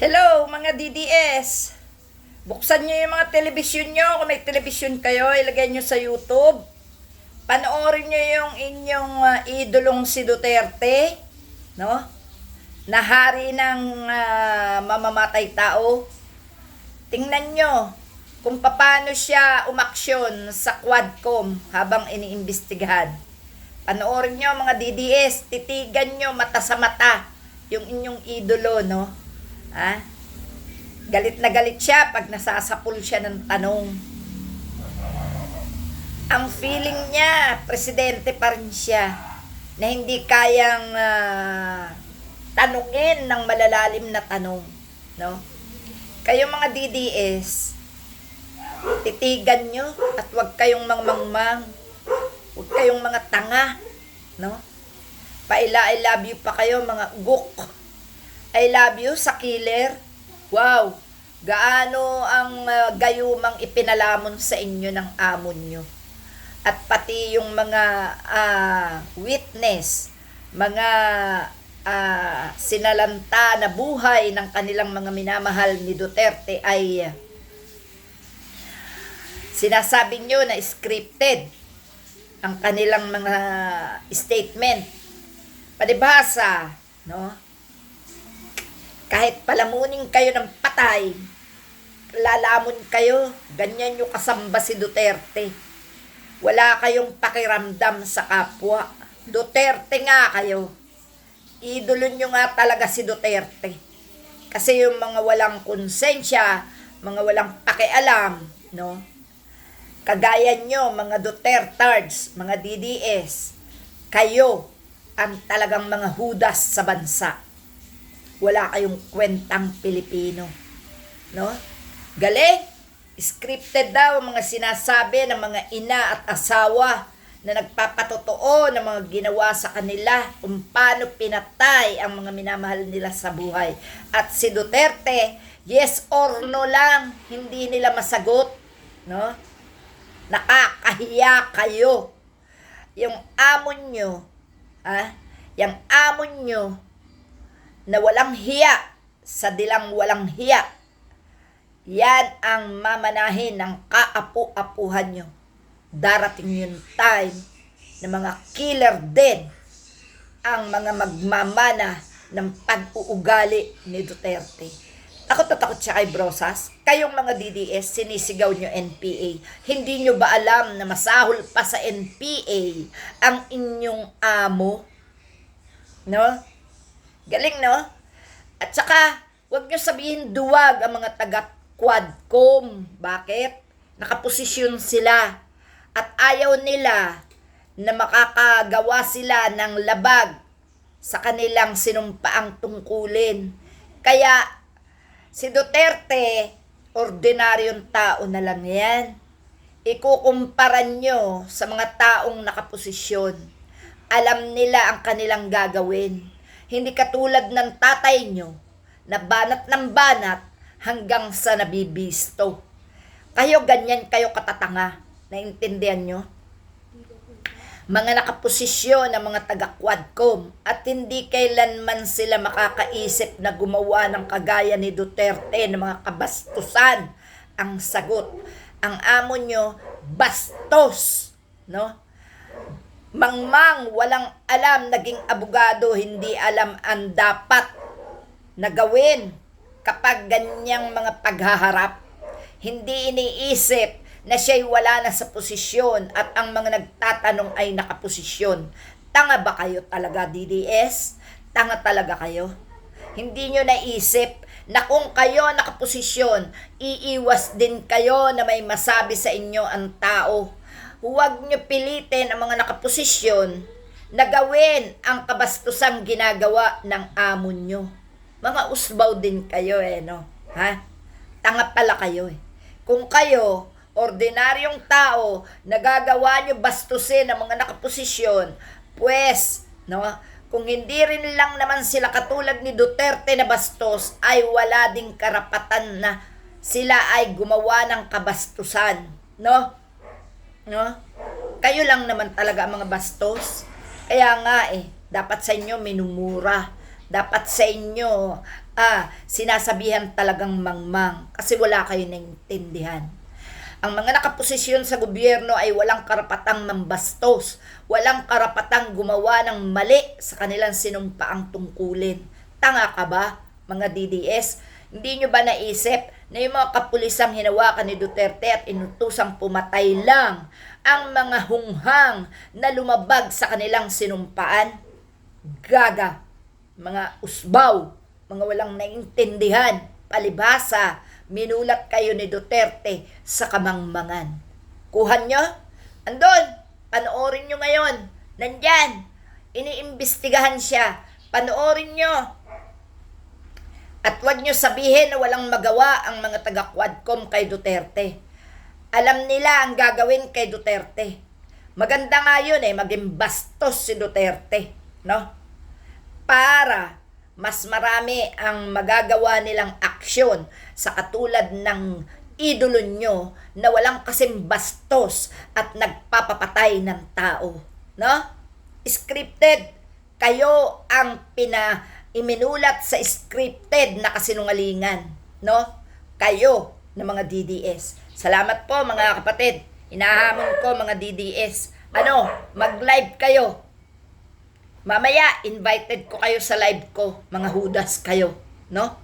Hello mga DDS! Buksan nyo yung mga telebisyon nyo. Kung may telebisyon kayo, ilagay nyo sa YouTube. Panoorin nyo yung inyong ah, idolong si Duterte. No? Nahari ng ah, mamamatay tao. Tingnan nyo kung paano siya umaksyon sa Quadcom habang iniimbestigahan. Panoorin nyo mga DDS, titigan nyo mata sa mata yung inyong idolo, no? Ha? Galit na galit siya pag nasasapul siya ng tanong. Ang feeling niya, presidente pa rin siya na hindi kayang ah, tanungin ng malalalim na tanong, no? Kayo mga DDS, titigan nyo at huwag kayong mangmangmang. Huwag kayong mga tanga, no? Paila I love you pa kayo mga guk. I love you sa killer. Wow, gaano ang uh, gayumang ipinalamon sa inyo ng amon nyo. At pati yung mga ah, witness, mga ah, sinalanta na buhay ng kanilang mga minamahal ni Duterte ay ah, sinasabi nyo na scripted ang kanilang mga statement. Palibhasa, no? Kahit palamunin kayo ng patay, lalamon kayo, ganyan yung kasamba si Duterte. Wala kayong pakiramdam sa kapwa. Duterte nga kayo. Idolo nyo nga talaga si Duterte. Kasi yung mga walang konsensya, mga walang pakialam, no? Kagaya nyo, mga Dutertards, mga DDS, kayo ang talagang mga hudas sa bansa. Wala kayong kwentang Pilipino. No? Galing! Scripted daw ang mga sinasabi ng mga ina at asawa na nagpapatotoo ng mga ginawa sa kanila kung paano pinatay ang mga minamahal nila sa buhay. At si Duterte, yes or no lang, hindi nila masagot. No? Nakakahiya kayo. Yung amon nyo, ah, yung amon nyo na walang hiya sa dilang walang hiya, yan ang mamanahin ng kaapu-apuhan nyo. Darating yung time na mga killer din ang mga magmamana ng pag-uugali ni Duterte. Takot na takot siya kay Brosas. Kayong mga DDS, sinisigaw nyo NPA. Hindi nyo ba alam na masahol pa sa NPA ang inyong amo? No? Galing, no? At saka, huwag nyo sabihin duwag ang mga taga Quadcom. Bakit? Nakaposisyon sila. At ayaw nila na makakagawa sila ng labag sa kanilang sinumpaang tungkulin. Kaya, si Duterte, ordinaryong tao na lang yan. Ikukumpara nyo sa mga taong nakaposisyon. Alam nila ang kanilang gagawin. Hindi katulad ng tatay nyo na banat ng banat hanggang sa nabibisto. Kayo ganyan kayo katatanga. Naintindihan nyo? Mga nakaposisyon ng mga taga-Quadcom at hindi kailanman sila makakaisip na gumawa ng kagaya ni Duterte ng mga kabastusan. Ang sagot, ang amo nyo, bastos. No? Mangmang, walang alam, naging abogado, hindi alam ang dapat na gawin kapag ganyang mga paghaharap. Hindi iniisip na siya'y wala na sa posisyon at ang mga nagtatanong ay nakaposisyon. Tanga ba kayo talaga, DDS? Tanga talaga kayo? Hindi nyo naisip na kung kayo nakaposisyon, iiwas din kayo na may masabi sa inyo ang tao. Huwag nyo pilitin ang mga nakaposisyon na gawin ang kabastusang ginagawa ng amo nyo. Mga usbaw din kayo eh, no? Ha? Tanga pala kayo eh. Kung kayo, ordinaryong tao, nagagawa nyo bastusin ang mga nakaposisyon, pues, no? Kung hindi rin lang naman sila katulad ni Duterte na bastos, ay wala ding karapatan na sila ay gumawa ng kabastusan. No? No? Kayo lang naman talaga mga bastos. Kaya nga eh, dapat sa inyo minumura dapat sa inyo, ah, sinasabihan talagang mangmang kasi wala kayo naintindihan. Ang mga nakaposisyon sa gobyerno ay walang karapatang mambastos, walang karapatang gumawa ng mali sa kanilang sinumpaang tungkulin. Tanga ka ba, mga DDS? Hindi nyo ba naisip na yung mga kapulisang hinawakan ni Duterte at inutusang pumatay lang ang mga hunghang na lumabag sa kanilang sinumpaan? Gaga, mga usbaw, mga walang naintindihan, palibasa, minulat kayo ni Duterte sa kamangmangan. Kuhan nyo? Andon, panoorin nyo ngayon. Nandyan, iniimbestigahan siya. Panoorin nyo. At huwag nyo sabihin na walang magawa ang mga taga-Quadcom kay Duterte. Alam nila ang gagawin kay Duterte. Maganda nga yun eh, maging bastos si Duterte. No? Para mas marami ang magagawa nilang aksyon sa katulad ng idolo nyo na walang kasing bastos at nagpapapatay ng tao. No? Scripted. Kayo ang pina iminulat sa scripted na kasinungalingan. No? Kayo na mga DDS. Salamat po mga kapatid. Inahamon ko mga DDS. Ano, mag-live kayo. Mamaya, invited ko kayo sa live ko. Mga hudas kayo. No?